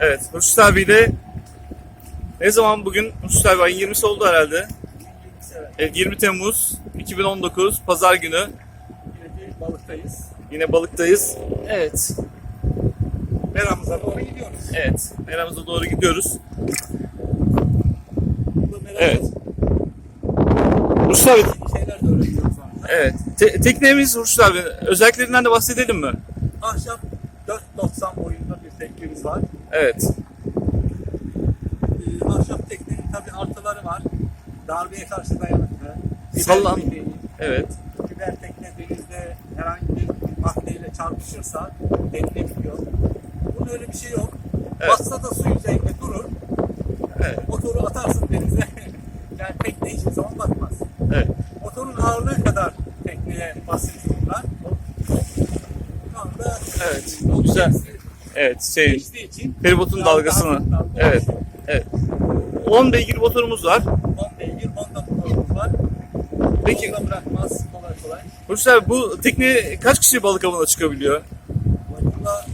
Evet, Hurşit abiyle ne zaman bugün? Hurşit abi ayın 20'si oldu herhalde. Evet, 20 Temmuz 2019 Pazar günü. Yine balıktayız. Yine balıktayız. Evet, Meramıza doğru gidiyoruz. evet. Meramıza doğru gidiyoruz. Evet. Hurşit abi, evet. Te- teknemiz Hurşit abi. Özelliklerinden de bahsedelim mi? Ahşap 4.90 boyunda bir teknemiz var. Evet, Ee, ahşap teknenin tabi artıları var. Darbeye karşı dayanıklı. Sallan- evet. Biber tekne denizde herhangi bir maddeyle çarpışırsa devlebiliyor. Bunun öyle bir şey yok. Evet. Bassa da su yüzeyinde durur. Evet. Motoru atarsın denize. yani tekne hiçbir zaman batmaz. Evet. Motorun ağırlığı kadar tekneye basınç bunlar. Şu anda Evet, güzel. Evet, şey, feribotun dalgasını. Dalga- Evet, evet. 10 beygir motorumuz var. 10 beygir Honda motorumuz var. Peki, Honda bırakmaz kolay kolay. Hurşit abi bu tekne kaç kişi balık avına çıkabiliyor? Bunda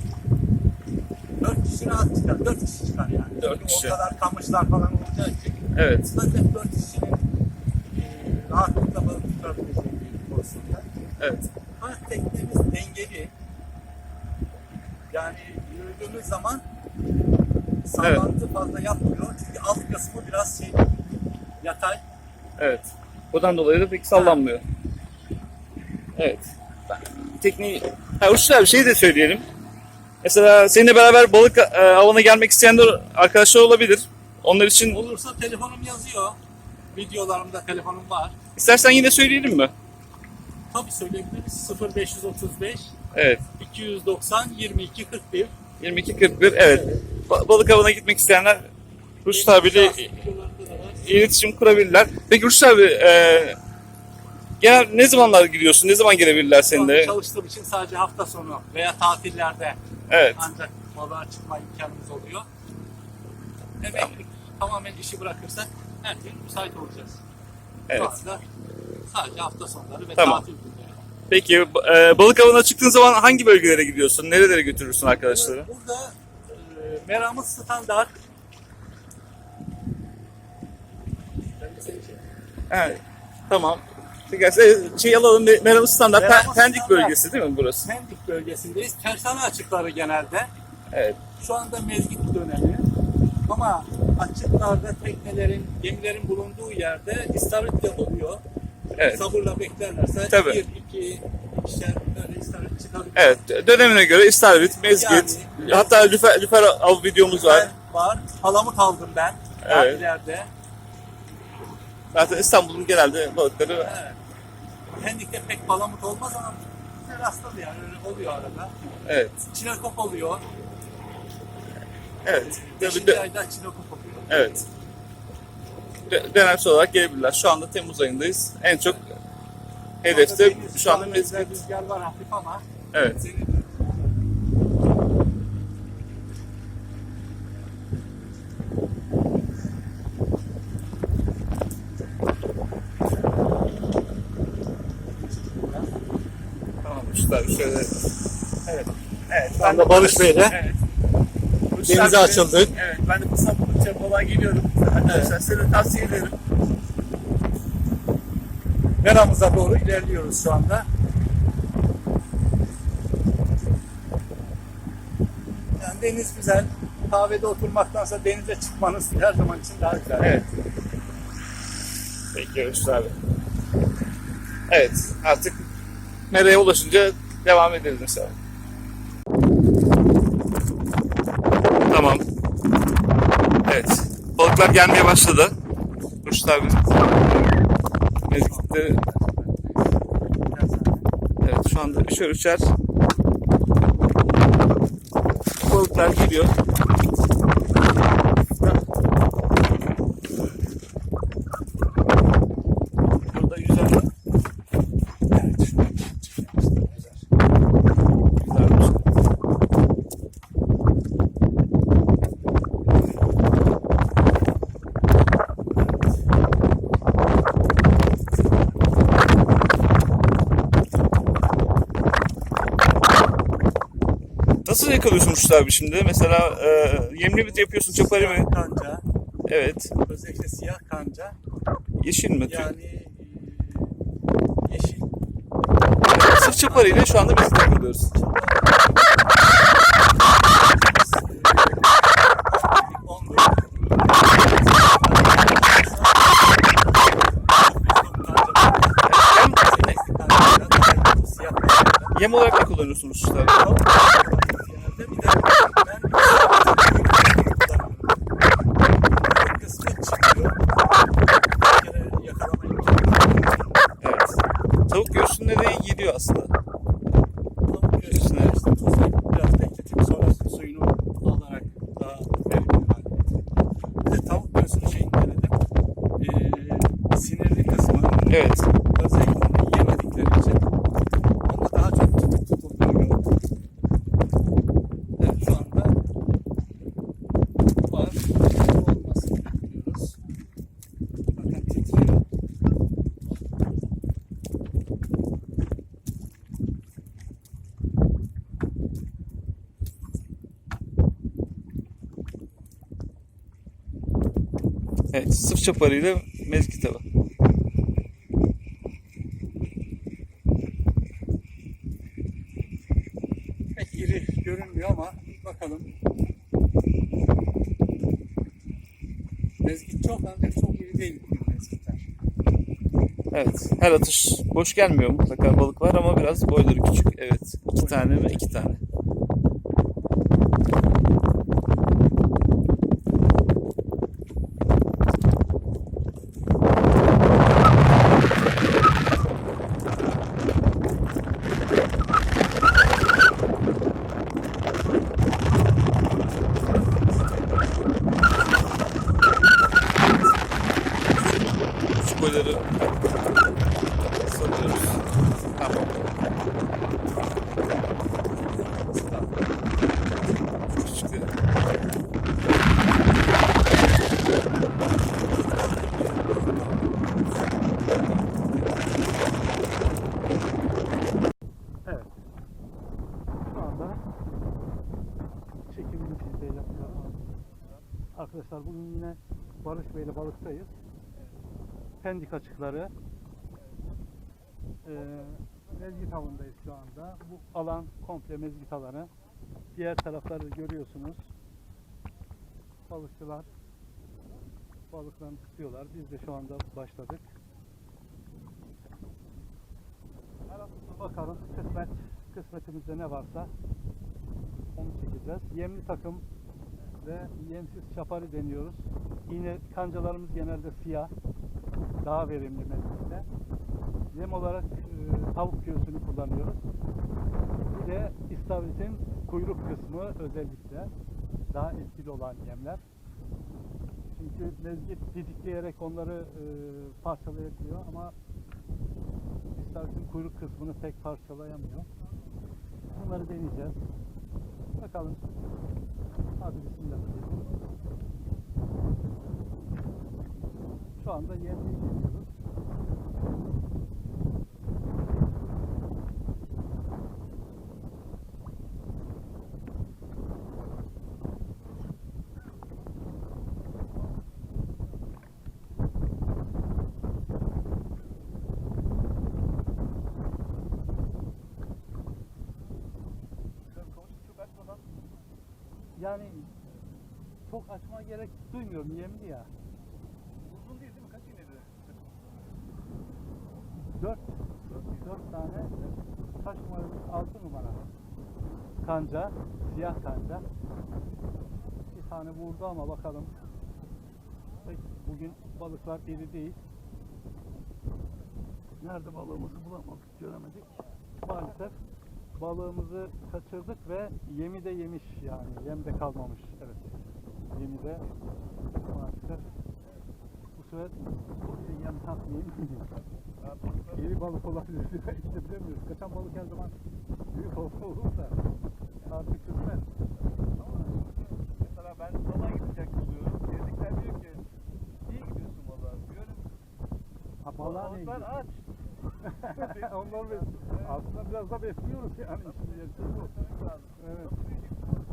4 kişi rahat çıkar. 4 kişi çıkar yani. Dört Çünkü kişi. O kadar kamışlar falan olacağı için Evet, ancak 4 kişinin e, rahatlıkla balık tutabileceği bir pozisyonda. evet. Ama teknemiz dengeli. Yani yürüdüğümüz zaman sallantı fazla yapmıyor. Çünkü alt kısmı biraz şey yatay. Evet. Buradan dolayı da pek sallanmıyor. Evet. Tekniği... Ha Uçlar bir şey de söyleyelim. Mesela seninle beraber balık e, avına gelmek isteyen de arkadaşlar olabilir. Onlar için Olursa telefonum yazıyor. Videolarımda telefonum var. istersen yine söyleyelim mi? Tabii söyleyebiliriz. 0535 Evet. 290 22 41. 22.41 evet. Ba- balık avına gitmek isteyenler Rüştü abiyle iletişim kurabilirler. Peki Rüştü abi e, genel ne zamanlar gidiyorsun? Ne zaman gelebilirler seninle? Çalıştığım için sadece hafta sonu veya tatillerde Evet. ancak balığa çıkma imkanımız oluyor. Emeklilik tamamen işi bırakırsak her gün müsait olacağız. Evet. Şu anda sadece hafta sonları ve Tamam. tatil günleri. Peki e, balık avına çıktığın zaman hangi bölgelere gidiyorsun? Nerelere götürürsün arkadaşları? Burada e, meramız standart. Evet. Tamam. Peki e, şey alalım. Meramız standart. Meramız Pendik standart. bölgesi değil mi burası? Pendik bölgesindeyiz. Tersane açıkları genelde. Evet. Şu anda mezgit dönemi. Ama açıklarda teknelerin, gemilerin bulunduğu yerde istavrit de oluyor. Evet. Sabırla beklerlerse Tabii. bir, iki, ikişer böyle istavrit çıkabilir. Evet. Dönemine göre istavrit, mezgit, Yani- hatta lüfer, lüfer av videomuz var. Var. Palamut aldım ben. Evet. ileride. Zaten İstanbul'un genelde balıkları Evet. Pendik'te pek palamut olmaz ama rastladı yani öyle oluyor arada. evet. Çinekop oluyor. Evet. Beşinci ayda çinekop oluyor. evet. Dö- Dönemsel olarak gelebilirler. Şu anda Temmuz ayındayız. En çok hedefte Deniz- şu anda mezgit. Rüzgar var hafif ama Evet. Tamam uçlar şöyle. Evet. Evet. Şu anda Barış Bey'le Evet. denize açıldık. Evet. Ben de fırsat buldukça balığa geliyorum. Arkadaşlar size tavsiye ederim. meramıza doğru ilerliyoruz şu anda. Yani deniz güzel. Kahvede oturmaktansa denize çıkmanız her zaman için daha güzel. Evet. Peki görüşürüz abi. Evet artık nereye ulaşınca devam ederiz inşallah. Tamam. Evet. Balıklar gelmeye başladı. Kuşlar. Mezgitleri Evet şu anda üçer üçer balıklar geliyor. Alıyorsun Rüştü abi şimdi? Mesela e, yemli mi yapıyorsun çapari mi? Kanca, Evet. özellikle siyah kanca Yeşil mi? yani e, yeşil Sırf çapariyle şu anda mezgit takılıyoruz. Yem, yem olarak ne kullanıyorsun Rüştü abi? Evet. Tavuk göğsünde de gidiyor aslında. Biraz bekletip sonra suyunu alarak daha verimli hale getirdim. Bir de tavuk göğsünün şeyini denedim. Ee, sinirli kısmı Evet. özellikle onu yemedikleri için onda daha çok tutuk tutulduğunu gördüm. Evet şu anda var. Olmasını bekliyoruz. Bakın titriyor. Evet. Sırf çapariyle mezgit tava. Pek iri görünmüyor ama bakalım. Mezgit çok ancak çok iri değil mezgitler. Evet. Her atış boş gelmiyor. Mutlaka balık var ama biraz boyları küçük. Evet. iki tane mi? İki tane. Şu boyları salıyoruz. Tamam. Küçükleri. Evet. Şu anda çekimini biz de yapıyoruz. Arkadaşlar bugün yine Barış Bey'le balıktayız. Pendik açıkları. Ee, mezgit avındayız şu anda. Bu alan komple mezgit alanı. Diğer tarafları görüyorsunuz. Balıkçılar balıklarını tutuyorlar. Biz de şu anda başladık. Bakalım kısmet, kısmetimizde ne varsa onu çekeceğiz. Yemli takım ve yemsiz çapari deniyoruz. Yine kancalarımız genelde siyah. Daha verimli mezgite. Yem olarak e, tavuk göğsünü kullanıyoruz. Bir de istavritin kuyruk kısmı özellikle daha etkili olan yemler. Çünkü mezgit didikleyerek onları e, parçalayabiliyor ama istavritin kuyruk kısmını pek parçalayamıyor. Bunları deneyeceğiz. Bakalım. Hadi bismillah Şu anda yemliği deniyoruz. Yani çok açma gerek duymuyorum yemli ya. 104 104 tane kaç numaralı 6 numara kanca, siyah kanca. Bir tane vurdu ama bakalım. Bugün balıklar iri değil. Nerede balığımızı bulamadık, göremedik. Maalesef balığımızı kaçırdık ve yemi de yemiş yani. Yem de kalmamış. Evet. Yemi de maalesef sefer yem takmayayım. İri balık olabilir. işte bilemiyoruz. Kaçan balık her zaman büyük olsa olur da artık kısmet. Ama mesela ben balığa gidecek oluyorum. Gezdikler diyor ki iyi gidiyorsun balığa. Diyorum Ha balığa ne ilgili? aç. Onlar bes- Aslında biraz da besliyoruz yani. Şimdi. Evet. Nasıl büyüyecek bu balık?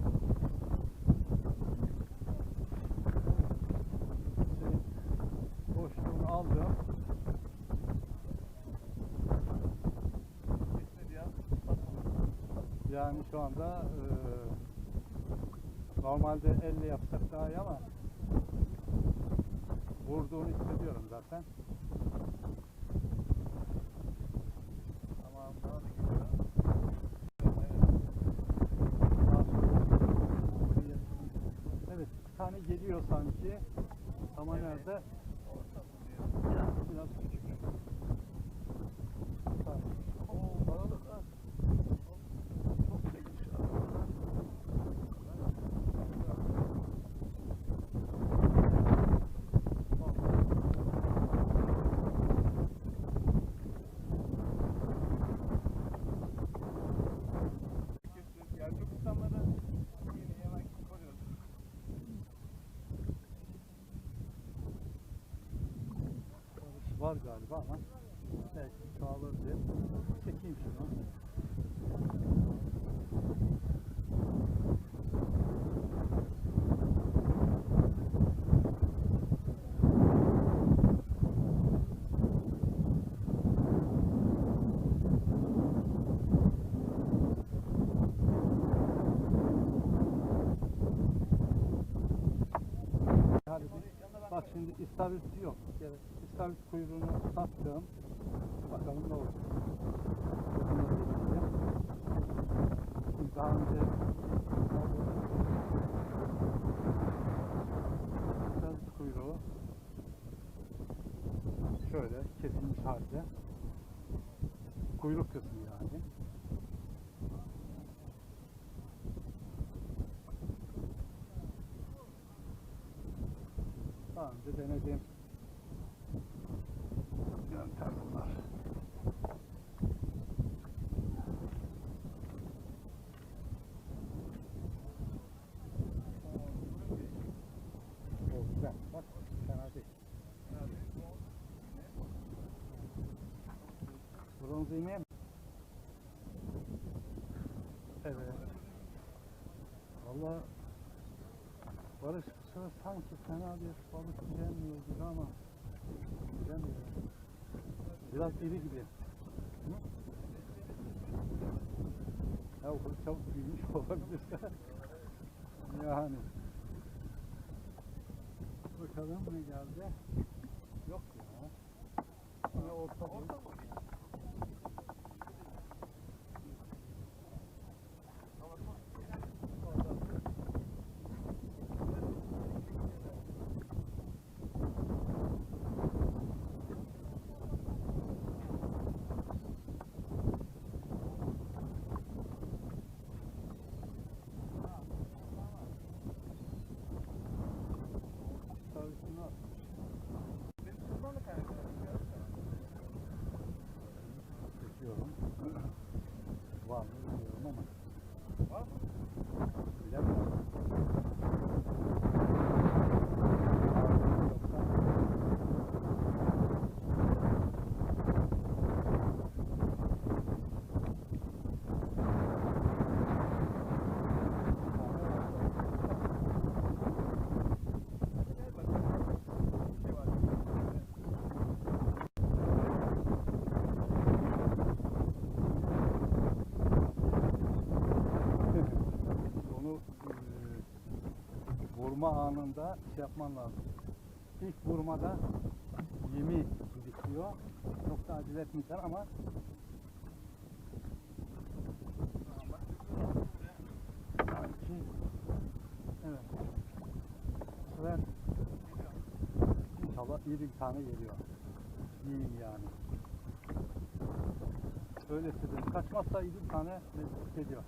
Yani şu anda e, normalde elle yapsak daha iyi ama vurduğunu hissediyorum zaten. Tamam daha da gidiyor. Evet, bir tane geliyor sanki. Ama nerede? Yani biraz küçük. Tamam. Oo balık ha. Çok çekmiş aslında. Yani çok insanları yeni yemek koruyoruz. Barış var galiba ama belki çoğalır diye. Çekeyim şunu. Bak şimdi istavrit yok. Yani istavrit kuyruğunu taktım. Bakalım ne olacak. Şimdi daha önce istavrit kuyruğu şöyle kesilmiş halde. Kuyruk kısmı yani. Daha önce denediğim yöntem bunlar. O güzel. Bak fena değil. Bronz iğneye mi? Evet. Valla Barış bu sefer sanki fena bir balık gelmiyor gibi ama gelmiyor. Biraz iri gibi. Hı? Ya o kadar çabuk büyümüş olabilir. yani. Bakalım ne geldi. Yok ya. Yine orta boy. Sarısını atmış. Benim şuradan da kaynaklanıyor. Çekiyorum. Var mı bilmiyorum ama. Var mı? Bilemiyorum. Gel bak. Bir şey var. Onu e, vurma anında şey yapman lazım. İlk vurmada yemi birikiyor. Çok da acele etmeyeceksin ama evet. Sefer İnşallah iyi bir tane geliyor. İyiyim yani. Öyle hissediyorum. Kaçmazsa iyi bir tane geliyor.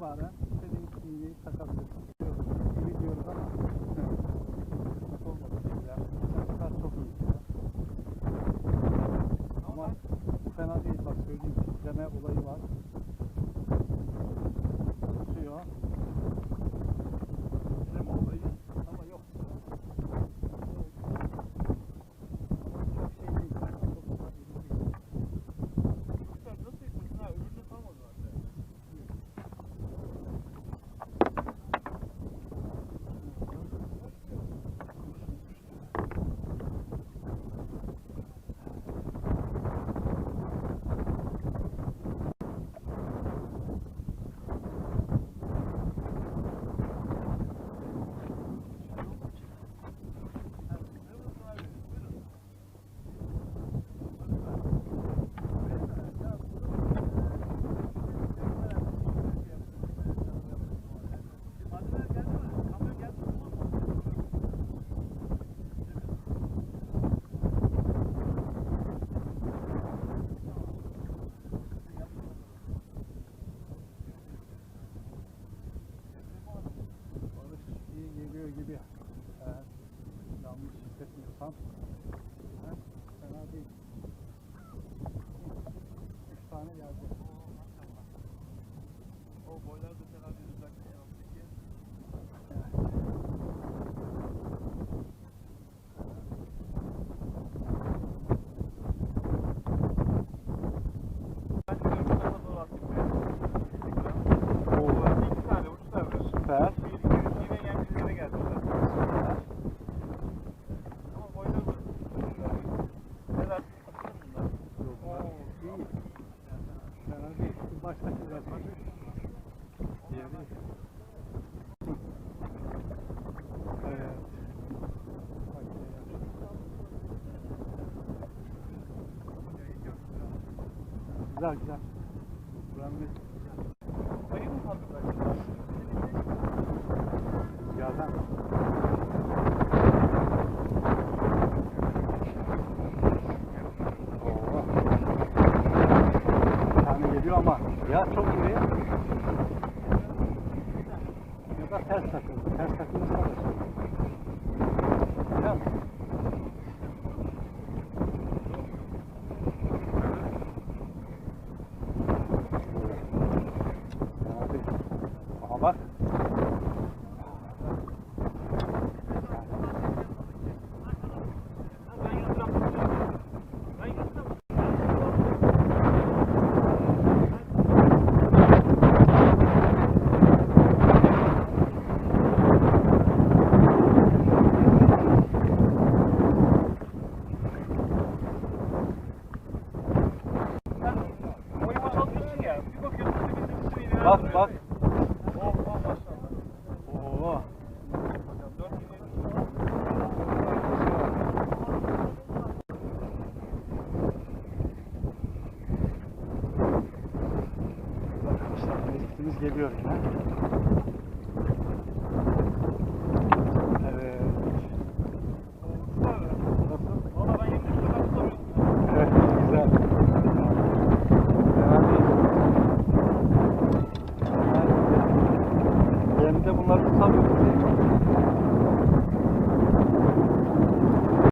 about it. Güzel güzel. Ayı